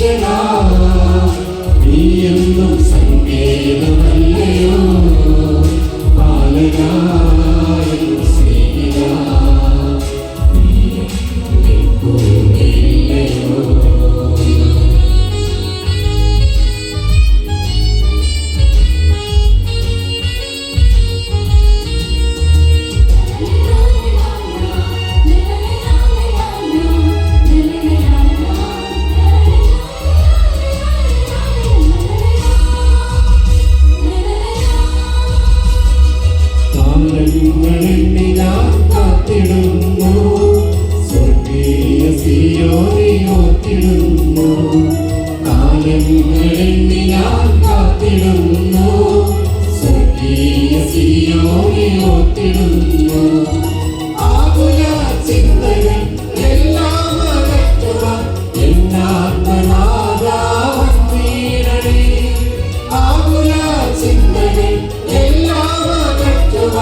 Senhor. ഓർത്തിടുന്നു കാലങ്ങളെണ്ണി ഞാൻ കാത്തിടുന്നു സ്വർഗീയ സിയോനെ ഓർത്തിടുന്നു ആകുല ചിന്തകൾ എല്ലാം അകറ്റുക എന്നാത്മനാദാവീരണേ ആകുല ചിന്തകൾ എല്ലാം അകറ്റുക